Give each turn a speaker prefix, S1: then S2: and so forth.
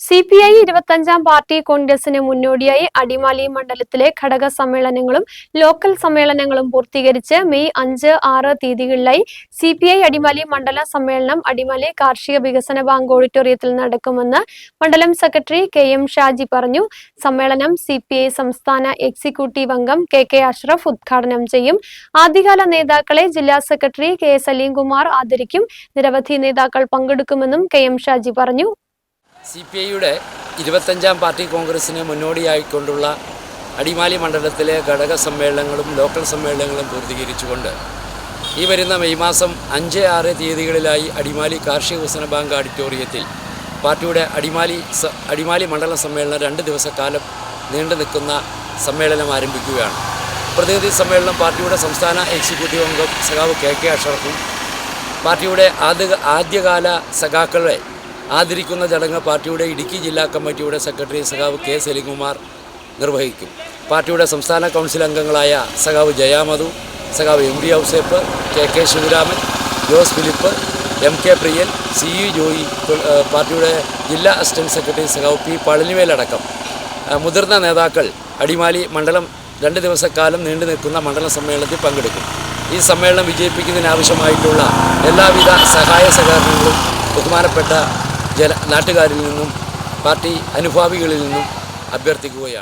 S1: C P I ഇരുപത്തഞ്ചാം party കോൺഗ്രസിന് മുന്നോടിയായി അടിമാലി മണ്ഡലത്തിലെ ഘടക സമ്മേളനങ്ങളും ലോക്കൽ സമ്മേളനങ്ങളും പൂർത്തീകരിച്ച് മെയ് അഞ്ച് ആറ് തീയതികളിലായി സി പി ഐ അടിമാലി മണ്ഡല സമ്മേളനം അടിമാലി കാർഷിക വികസന ബാങ്ക് ഓഡിറ്റോറിയത്തിൽ നടക്കുമെന്ന് മണ്ഡലം സെക്രട്ടറി കെ എം ഷാജി പറഞ്ഞു. സമ്മേളനം സി പി ഐ സംസ്ഥാന എക്സിക്യൂട്ടീവ് അംഗം കെ കെ അഷ്റഫ് ഉദ്ഘാടനം ചെയ്യും. ആദ്യകാല നേതാക്കളെ ജില്ലാ സെക്രട്ടറി കെ സലീംകുമാർ ആദരിക്കും. നിരവധി നേതാക്കൾ പങ്കെടുക്കുമെന്നും കെ എം ഷാജി പറഞ്ഞു.
S2: സി പി ഐയുടെ ഇരുപത്തഞ്ചാം പാർട്ടി കോൺഗ്രസിന് മുന്നോടിയായിക്കൊണ്ടുള്ള അടിമാലി മണ്ഡലത്തിലെ ഘടക സമ്മേളനങ്ങളും ലോക്കൽ സമ്മേളനങ്ങളും പൂർത്തീകരിച്ചുകൊണ്ട് ഈ വരുന്ന മെയ് മാസം അഞ്ച് ആറ് തീയതികളിലായി അടിമാലി കാർഷിക വികസന ബാങ്ക് ഓഡിറ്റോറിയത്തിൽ പാർട്ടിയുടെ അടിമാലി അടിമാലി മണ്ഡല സമ്മേളനം രണ്ട് ദിവസക്കാലം നീണ്ടു നിൽക്കുന്ന സമ്മേളനം ആരംഭിക്കുകയാണ്. പ്രതിനിധി സമ്മേളനം പാർട്ടിയുടെ സംസ്ഥാന എക്സിക്യൂട്ടീവ് അംഗം സഖാവ് കെ കെ അഷറഫും പാർട്ടിയുടെ ആദ്യ ആദ്യകാല സഖാക്കളെ ആദരിക്കുന്ന ചടങ്ങ് പാർട്ടിയുടെ ഇടുക്കി ജില്ലാ കമ്മിറ്റിയുടെ സെക്രട്ടറി സഖാവ് കെ സലികുമാർ നിർവഹിക്കും. പാർട്ടിയുടെ സംസ്ഥാന കൗൺസിൽ അംഗങ്ങളായ സഖാവ് ജയാമധു സഖാവ് M D Ouseph K K Sivaraman Jose Philip M K Priyan C U Joy പാർട്ടിയുടെ ജില്ലാ അസിസ്റ്റന്റ് സെക്രട്ടറി സഖാവ് പി പളനിവേലടക്കം. മുതിർന്ന നേതാക്കൾ അടിമാലി മണ്ഡലം രണ്ട് ദിവസക്കാലം നീണ്ടു നിൽക്കുന്ന മണ്ഡല സമ്മേളനത്തിൽ പങ്കെടുക്കും. ഈ സമ്മേളനം വിജയിപ്പിക്കുന്നതിനാവശ്യമായിട്ടുള്ള എല്ലാവിധ സഹായ സഹകരണങ്ങളും ബഹുമാനപ്പെട്ട ജന നാട്ടുകാരിൽ നിന്നും പാർട്ടി അനുഭാവികളിൽ നിന്നും അഭ്യർത്ഥിക്കുകയാണ്.